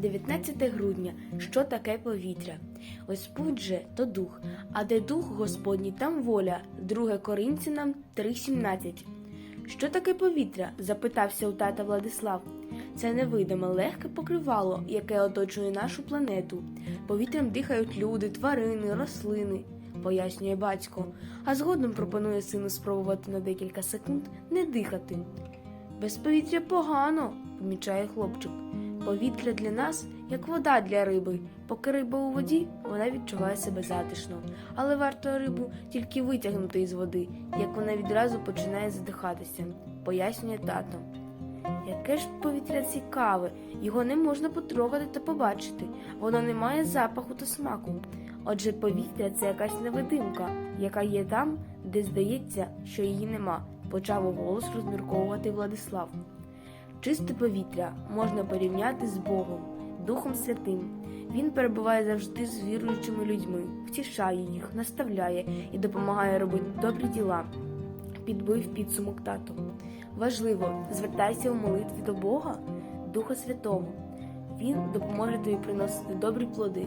19 грудня. Що таке повітря? Господь же то дух, а де дух Господній, там воля. 2 Коринцянам 3.17. Що таке повітря? запитався у тата Владислав. Це невидиме легке покривало, яке оточує нашу планету. Повітрям дихають люди, тварини, рослини, пояснює батько, а згодом пропонує сину спробувати на декілька секунд не дихати. Без повітря погано, помічає хлопчик. Повітря для нас як вода для риби. Поки риба у воді, вона відчуває себе затишно. Але варто рибу тільки витягнути із води, як вона відразу починає задихатися, пояснює тато. Яке ж повітря цікаве, його не можна потрогати та побачити, воно не має запаху та смаку. Отже, повітря це якась невидимка, яка є там, де здається, що її нема, почав уголос розмірковувати Владислав. Чисте повітря можна порівняти з Богом, Духом Святим. Він перебуває завжди з віруючими людьми, втішає їх, наставляє і допомагає робити добрі діла. Підбив підсумок тато. Важливо, звертайся у молитві до Бога, Духа Святого. Він допоможе тобі приносити добрі плоди.